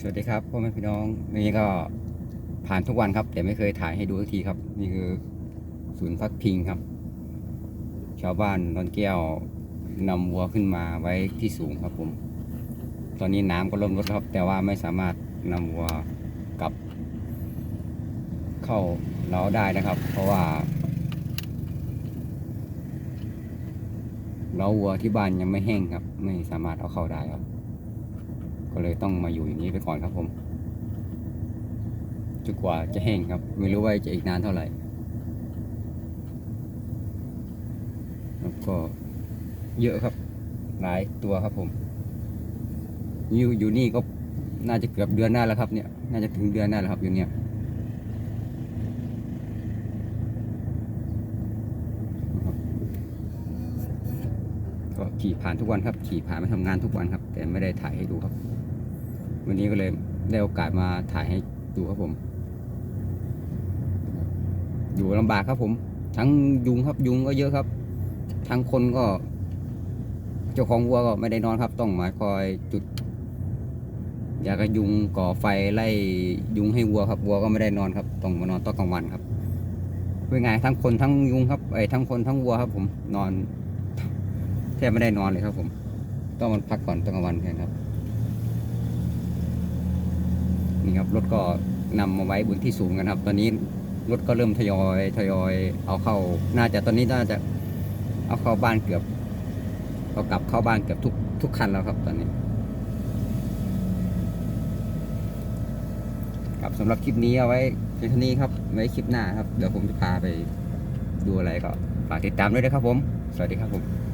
สวัสดีครับพ่อแม่พี่น้องนี่ก็ผ่านทุกวันครับ แต่ไม่เคยถ่ายให้ดูสักทีครับ นี่คือศูนย์พักพิงครับ ชาวบ้านดอนแก้วนำวัวขึ้นมาไว้ที่สูงครับผม ตอนนี้น้ำก็เริ่มลดแล้วครับ แต่ว่าไม่สามารถนำวัวกลับ เข้าเล้าได้นะครับ เพราะว่าเล้าวัวที่บ้านยังไม่แห้งครับ ไม่สามารถเอาเข้าได้ครับ ก็เลยต้องมาอยู่อย่างนี้ไปก่อนครับผมจนกว่าจะแห้งครับ ไม่รู้ว่าจะอีกนานเท่าไหร่แล้วก็เยอะครับ หลายตัวครับผมอยู่อยู่นี่ก็น่าจะเกือบเดือนหน้าแล้วครับเนี่ย น่าจะถึงเดือนหน้าแล้วครับอยู่เนี่ยก็ขี่ผ่านทุกวันครับ ขี่ผ่านมาทำงานทุกวันครับ แต่ไม่ได้ถ่ายให้ดูครับ วันนี้ก็เลยได้โอกาสมาถ่ายให้ดูครับผม อยู่ลำบากครับผม ทั้งยุงครับยุงก็เยอะครับ ทั้งคนก็ เจ้าของวัวก็ไม่ได้นอนครับ ต้องมาคอยจุดยากระยุงก่อไฟไล่ยุงให้วัวครับวัวก็ไม่ได้นอนครับต้องมานอนตอนกลางวันครับเป็นไงทั้งคนทั้งยุงครับไอ้ทั้งคนทั้งวัวครับ ผมนอนแทบไม่ได้นอนเลยครับ ผม ต้องมันพักก่อนตอนกลางวันแทนครับ นี่ ครับรถก็นำมาไว้บนที่สูงกันครับ ตอนนี้รถก็เริ่มทยอยทยอย เอาเข้า น่าจะตอนนี้น่าจะเอาเข้าบ้านเกือบเอากลับเข้าบ้านเกือบทุกทุกคันแล้วครับตอนนี้ครับสำหรับคลิปนี้เอาไว้เพียงเท่านี้ครับไว้คลิปหน้าครับ เดี๋ยวผมจะพาไปดูอะไรก็ฝากติดตามด้วยนะครับผม สวัสดีครับผม